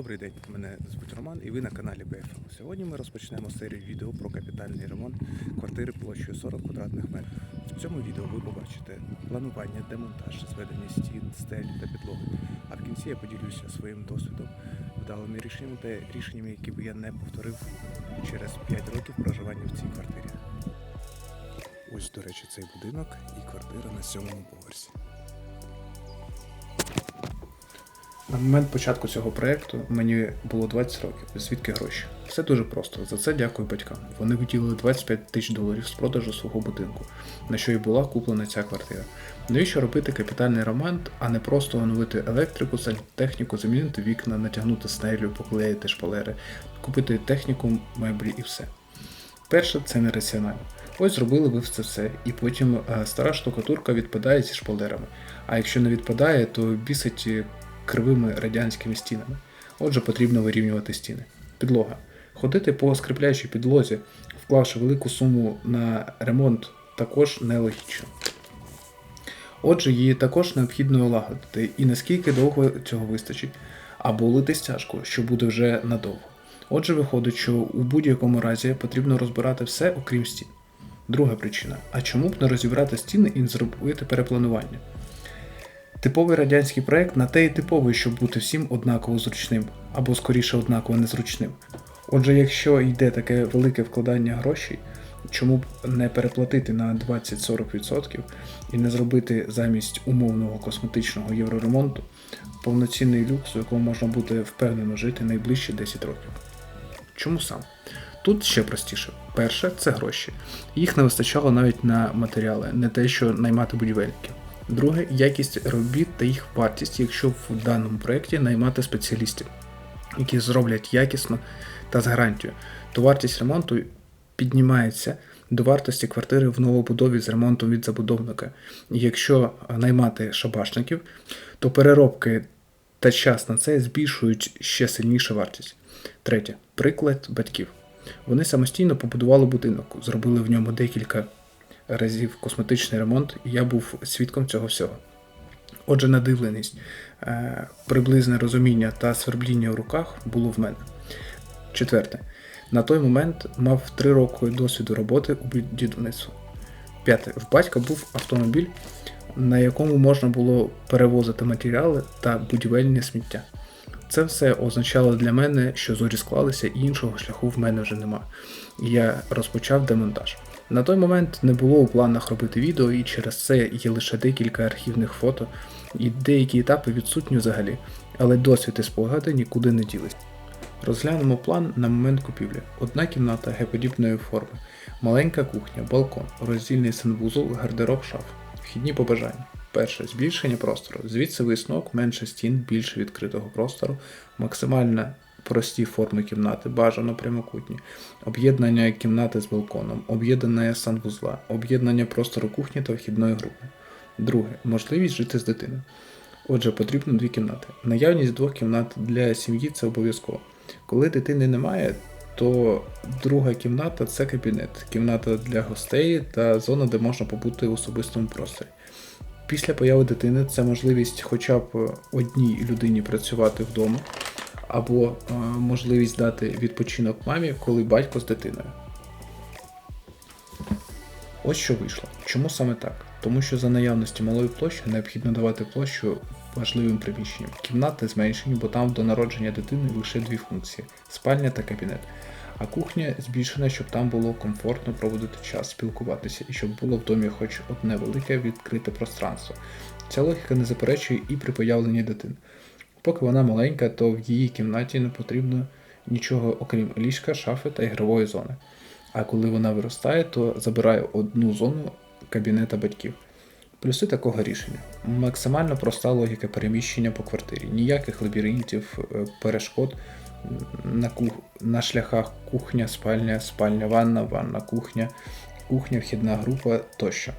Добрий день, мене звуть Роман і ви на каналі BFL. Сьогодні ми розпочнемо серію відео про капітальний ремонт квартири площею 40 квадратних метрів. В цьому відео ви побачите планування, демонтаж, зведення стін, стель та підлоги. А в кінці я поділюся своїм досвідом, вдалими рішеннями та рішеннями, які би я не повторив через 5 років проживання в цій квартирі. Ось, до речі, цей будинок і квартира на сьомому поверсі. На момент початку цього проєкту мені було 20 років. Звідки гроші? Все дуже просто. За це дякую батькам. Вони виділили 25 тисяч доларів з продажу свого будинку, на що і була куплена ця квартира. Навіщо робити капітальний ремонт, а не просто оновити електрику, сантехніку, замінити вікна, натягнути снелю, поклеїти шпалери, купити техніку, меблі і все. Перше, це нераціонально. Ось зробили ви все це, і потім е, стара штукатурка відпадає зі шпалерами. А якщо не відпадає, то бісить е, кривими радянськими стінами. Отже, потрібно вирівнювати стіни. Підлога. Ходити по скріпляючій підлозі, вклавши велику суму на ремонт, також нелогічно. Отже, її також необхідно лагодити, і наскільки довго цього вистачить, або лити стяжку, що буде вже надовго. Отже, виходить, що у будь-якому разі потрібно розбирати все, окрім стін. Друга причина: а чому б не розібрати стіни і не зробити перепланування? Типовий радянський проект на те і типовий, щоб бути всім однаково зручним, або скоріше однаково незручним. Отже, якщо йде таке велике вкладання грошей, чому б не переплатити на 20-40% і не зробити замість умовного косметичного євроремонту повноцінний люкс, у якому можна буде впевнено жити найближчі 10 років. Чому сам? Тут ще простіше. Перше це гроші. Їх не вистачало навіть на матеріали, не те, що наймати будівельників. Друге якість робіт та їх вартість, якщо в даному проєкті наймати спеціалістів, які зроблять якісно та з гарантією, то вартість ремонту піднімається до вартості квартири в новобудові з ремонтом від забудовника. Якщо наймати шабашників, то переробки та час на це збільшують ще сильніше вартість. Третє приклад батьків. Вони самостійно побудували будинок, зробили в ньому декілька разів косметичний ремонт, і я був свідком цього всього. Отже, надивленість, е, приблизне розуміння та свербління в руках було в мене. Четверте. На той момент мав 3 роки досвіду роботи у будівництві. П'яте. В батька був автомобіль, на якому можна було перевозити матеріали та будівельне сміття. Це все означало для мене, що зорі склалися і іншого шляху в мене вже нема. І я розпочав демонтаж. На той момент не було у планах робити відео, і через це є лише декілька архівних фото, і деякі етапи відсутні взагалі, але досвід і спогади нікуди не ділись. Розглянемо план на момент купівлі. Одна кімната геподібної форми, маленька кухня, балкон, роздільний санвузол, гардероб шаф, вхідні побажання. Перше збільшення простору. Звідси висновок, менше стін, більше відкритого простору, максимально прості форми кімнати, бажано прямокутні, об'єднання кімнати з балконом, об'єднання санвузла, об'єднання простору кухні та вхідної групи. Друге можливість жити з дитиною. Отже, потрібно дві кімнати. Наявність двох кімнат для сім'ї це обов'язково. Коли дитини немає, то друга кімната це кабінет, кімната для гостей та зона, де можна побути в особистому просторі. Після появи дитини це можливість хоча б одній людині працювати вдома, або е, можливість дати відпочинок мамі, коли батько з дитиною. Ось що вийшло. Чому саме так? Тому що за наявності малої площі необхідно давати площу важливим приміщенням. Кімнати зменшені, бо там до народження дитини лише дві функції спальня та кабінет. А кухня збільшена, щоб там було комфортно проводити час, спілкуватися і щоб було в домі хоч одне велике відкрите пространство. Ця логіка не заперечує і при появленні дитини. Поки вона маленька, то в її кімнаті не потрібно нічого окрім ліжка, шафи та ігрової зони. А коли вона виростає, то забирає одну зону кабінета батьків. Плюси такого рішення. Максимально проста логіка переміщення по квартирі, ніяких лабіринтів, е, перешкод на, кух... на шляхах кухня, спальня, спальня, ванна, ванна, кухня, кухня, вхідна група тощо.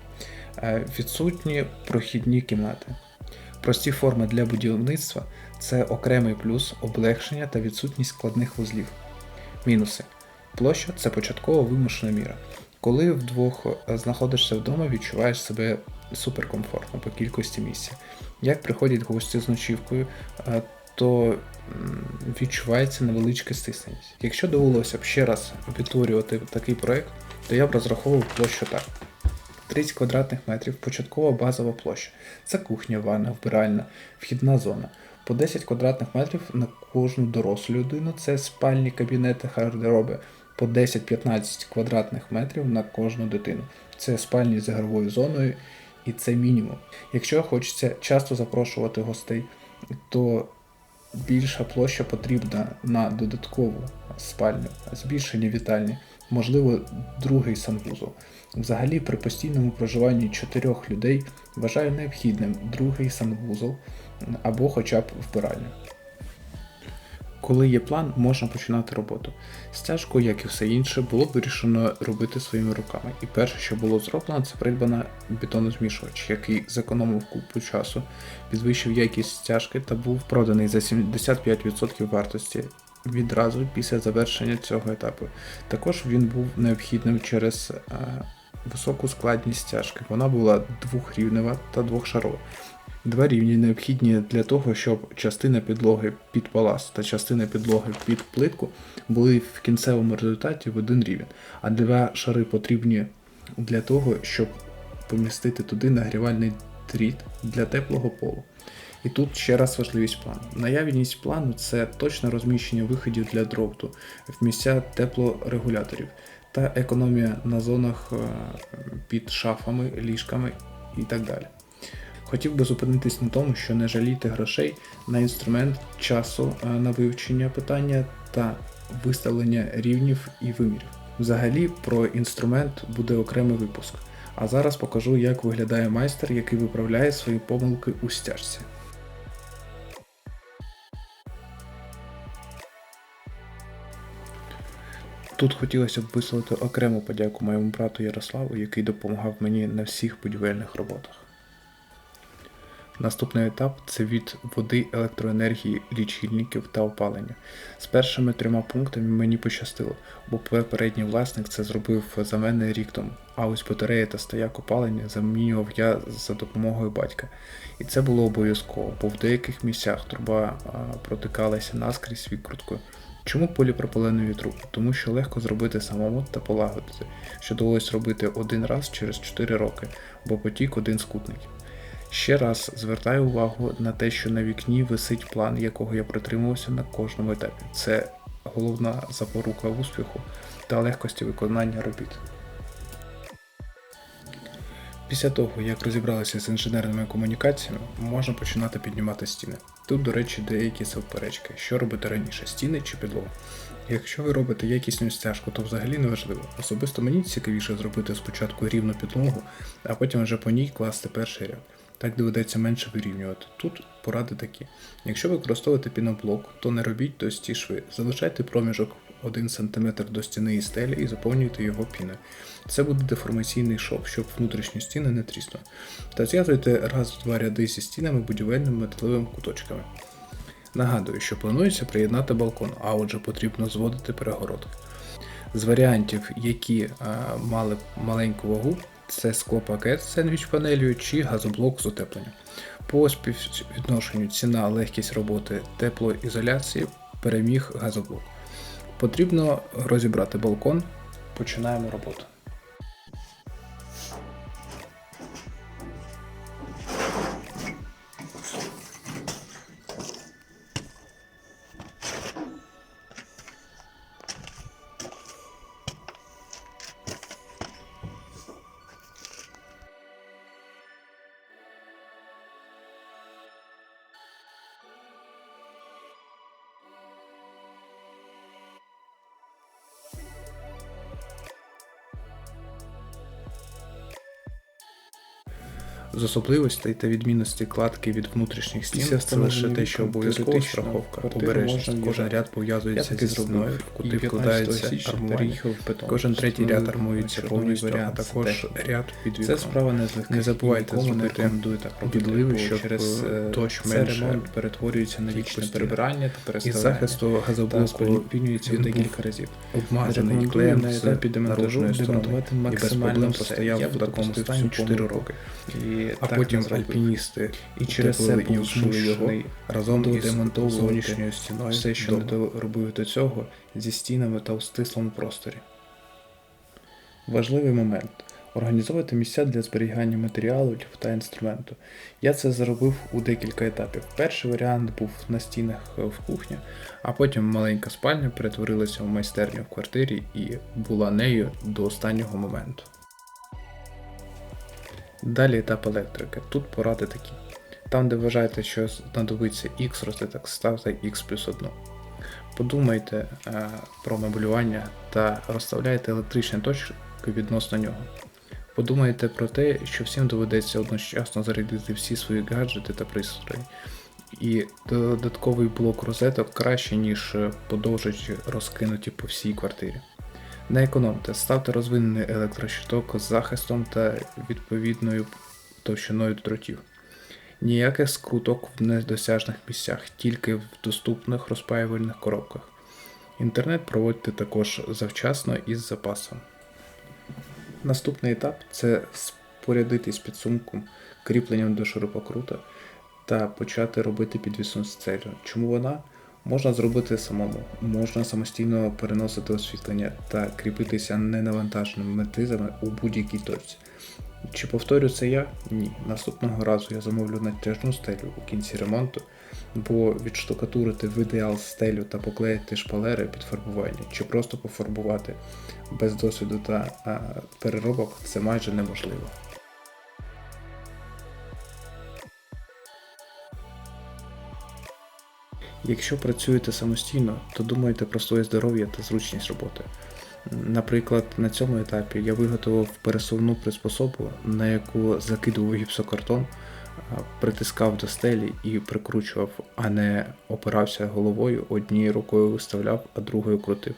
Е, Відсутні прохідні кімнати. Прості форми для будівництва це окремий плюс, облегшення та відсутність складних вузлів. Мінуси. Площа це початкова вимушена міра. Коли вдвох е, знаходишся вдома, відчуваєш себе суперкомфортно по кількості місця. Як приходять гості з ночівкою, е, то відчувається невеличке стисненість. Якщо довелося б ще раз відтворювати такий проект, то я б розраховував площу так. 30 квадратних метрів початкова базова площа. Це кухня, ванна, вбиральна, вхідна зона. По 10 квадратних метрів на кожну дорослу людину це спальні кабінети гардероби. По 10-15 квадратних метрів на кожну дитину. Це спальні з ігровою зоною, і це мінімум. Якщо хочеться часто запрошувати гостей, то більша площа потрібна на додаткову спальню, збільшення вітальні, можливо, другий санвузол. Взагалі, при постійному проживанні чотирьох людей вважаю необхідним другий санвузол або хоча б вбиральню. Коли є план, можна починати роботу. Стяжку, як і все інше, було вирішено робити своїми руками. І перше, що було зроблено, це придбана бетонозмішувач, який зекономив купу часу, підвищив якість стяжки та був проданий за 75% вартості відразу після завершення цього етапу. Також він був необхідним через е, високу складність стяжки. Вона була двохрівнева та двохшарова. Два рівні необхідні для того, щоб частина підлоги під палас та частина підлоги під плитку були в кінцевому результаті в один рівень, а два шари потрібні для того, щоб помістити туди нагрівальний дріт для теплого полу. І тут ще раз важливість плану. Наявність плану це точне розміщення виходів для дропту в місця теплорегуляторів та економія на зонах е, під шафами, ліжками і так далі. Хотів би зупинитись на тому, що не жалійте грошей на інструмент часу е, на вивчення питання та виставлення рівнів і вимірів. Взагалі про інструмент буде окремий випуск. А зараз покажу, як виглядає майстер, який виправляє свої помилки у стяжці. Тут хотілося б висловити окрему подяку моєму брату Ярославу, який допомагав мені на всіх будівельних роботах. Наступний етап це від води, електроенергії, лічильників та опалення. З першими трьома пунктами мені пощастило, бо попередній власник це зробив за мене рік тому. А ось батарея та стояк опалення замінював я за допомогою батька. І це було обов'язково, бо в деяких місцях труба протикалася наскрізь відкруткою. Чому поліпропиленові трубки? Тому що легко зробити самому та полагодити, що довелось робити один раз через 4 роки, бо потік один скутник. Ще раз звертаю увагу на те, що на вікні висить план, якого я притримувався на кожному етапі. Це головна запорука успіху та легкості виконання робіт. Після того, як розібралися з інженерними комунікаціями, можна починати піднімати стіни. Тут, до речі, деякі совперечки, що робити раніше, стіни чи підлогу. Якщо ви робите якісну стяжку, то взагалі не важливо. Особисто мені цікавіше зробити спочатку рівну підлогу, а потім вже по ній класти перший ряд. Так доведеться менше вирівнювати. Тут поради такі. Якщо використовуєте піноблок, то не робіть товсті шви. Залишайте проміжок 1 см до стіни і стелі і заповнюйте його піною. Це буде деформаційний шов, щоб внутрішні стіни не тріснули. Та зв'язуйте раз в два ряди зі стінами будівельними металевими куточками. Нагадую, що планується приєднати балкон, а отже потрібно зводити перегородки. З варіантів, які а, мали маленьку вагу, це склопакет з сендвіч панелью чи газоблок з утепленням. По співвідношенню ціна, легкість роботи, теплоізоляції переміг газоблок. Потрібно розібрати балкон. Починаємо роботу. З особливостей та відмінностей кладки від внутрішніх стін це лише те, що обов'язкова страховка, обережність. Кожен ряд пов'язується зі стіною, в куди вкладається армування. в. Кожен третій ряд армується повністю, а також ряд під Це справа не з. Не забувайте зробити підливи, щоб через е, дощ менше ремонт перетворюється на вічне перебирання та Із переставляння. захисту газоблоку спільнюється він декілька разів. обмазаний клеєм з наружної сторони демонтувати і без проблем постояв в такому стані 4 роки. І і а так потім альпіністи І через це був змушений разом із зовнішньою стіною все, що не доробив до цього, зі стінами та в стислому просторі. Важливий момент. Організовувати місця для зберігання матеріалів та інструменту. Я це зробив у декілька етапів. Перший варіант був на стінах е, в кухні, а потім маленька спальня перетворилася в майстерню в квартирі і була нею до останнього моменту. Далі етап електрики. Тут поради такі. Там, де вважаєте, що знадобиться X розлиток, ставте X плюс 1. Подумайте е, про меблювання та розставляйте електричні точки відносно нього. Подумайте про те, що всім доведеться одночасно зарядити всі свої гаджети та пристрої. І додатковий блок розеток краще, ніж е, подовжичі розкинуті по всій квартирі. Не економте, ставте розвинений електрощиток з захистом та відповідною товщиною дротів. Ніяких скруток в недосяжних місцях, тільки в доступних розпаювальних коробках. Інтернет проводьте також завчасно і з запасом. Наступний етап це спорядитись підсумком, кріпленням до шурупокрута та почати робити підвісну стелю. Чому вона? Можна зробити самому, можна самостійно переносити освітлення та кріпитися ненавантаженими метизами у будь-якій точці. Чи повторю це я? Ні. Наступного разу я замовлю натяжну стелю у кінці ремонту, бо відштукатурити в ідеал стелю та поклеїти шпалери під фарбування, чи просто пофарбувати без досвіду та переробок це майже неможливо. Якщо працюєте самостійно, то думайте про своє здоров'я та зручність роботи. Наприклад, на цьому етапі я виготовив пересувну приспособу, на яку закидував гіпсокартон, притискав до стелі і прикручував, а не опирався головою, однією рукою виставляв, а другою крутив.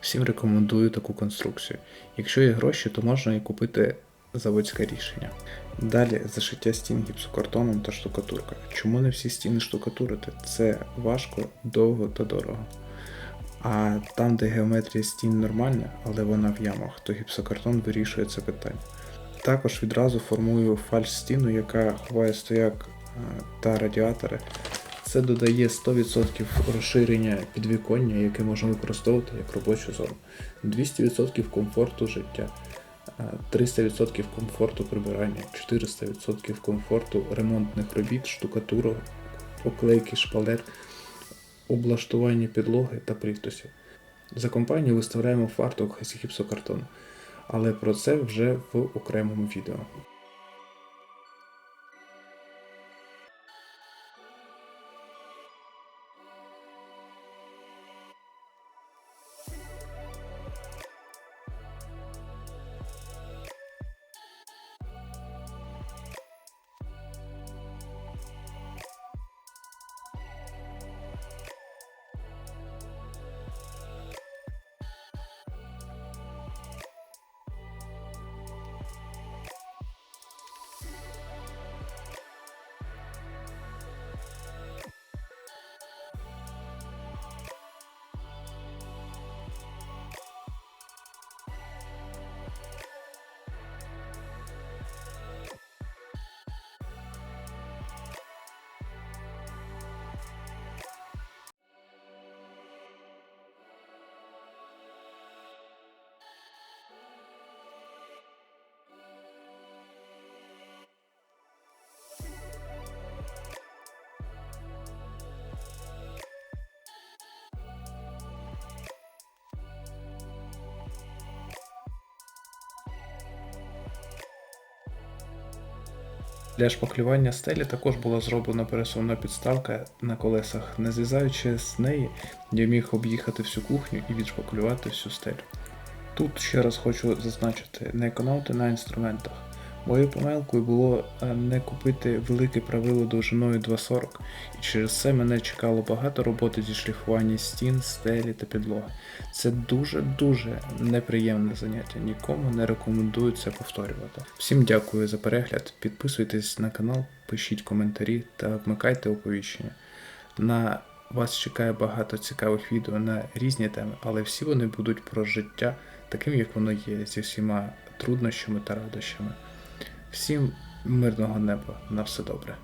Всім рекомендую таку конструкцію. Якщо є гроші, то можна і купити заводське рішення. Далі зашиття стін гіпсокартоном та штукатурка. Чому не всі стіни штукатурити? Це важко, довго та дорого. А там, де геометрія стін нормальна, але вона в ямах, то гіпсокартон вирішує це питання. Також відразу формую фальш-стіну, яка ховає стояк та радіатори. Це додає 100% розширення підвіконня, яке можна використовувати як робочу зону, 200% комфорту життя, 300% комфорту прибирання, 400% комфорту ремонтних робіт, штукатурок, поклейки шпалер, облаштування підлоги та плінтусів. За компанію виставляємо фартук з гіпсокартону, але про це вже в окремому відео. Для шпаклювання стелі також була зроблена пересувна підставка на колесах. Не злізаючи з неї, я міг об'їхати всю кухню і відшпаклювати всю стелю. Тут ще раз хочу зазначити, не економте на інструментах. Моєю помилкою було е, не купити велике правило довжиною 2,40, і через це мене чекало багато роботи зі шліфування стін, стелі та підлоги. Це дуже-дуже неприємне заняття, нікому не рекомендую це повторювати. Всім дякую за перегляд, підписуйтесь на канал, пишіть коментарі та вмикайте оповіщення. На вас чекає багато цікавих відео на різні теми, але всі вони будуть про життя таким, як воно є, зі всіма труднощами та радощами. Всім Мирного неба, на все добре.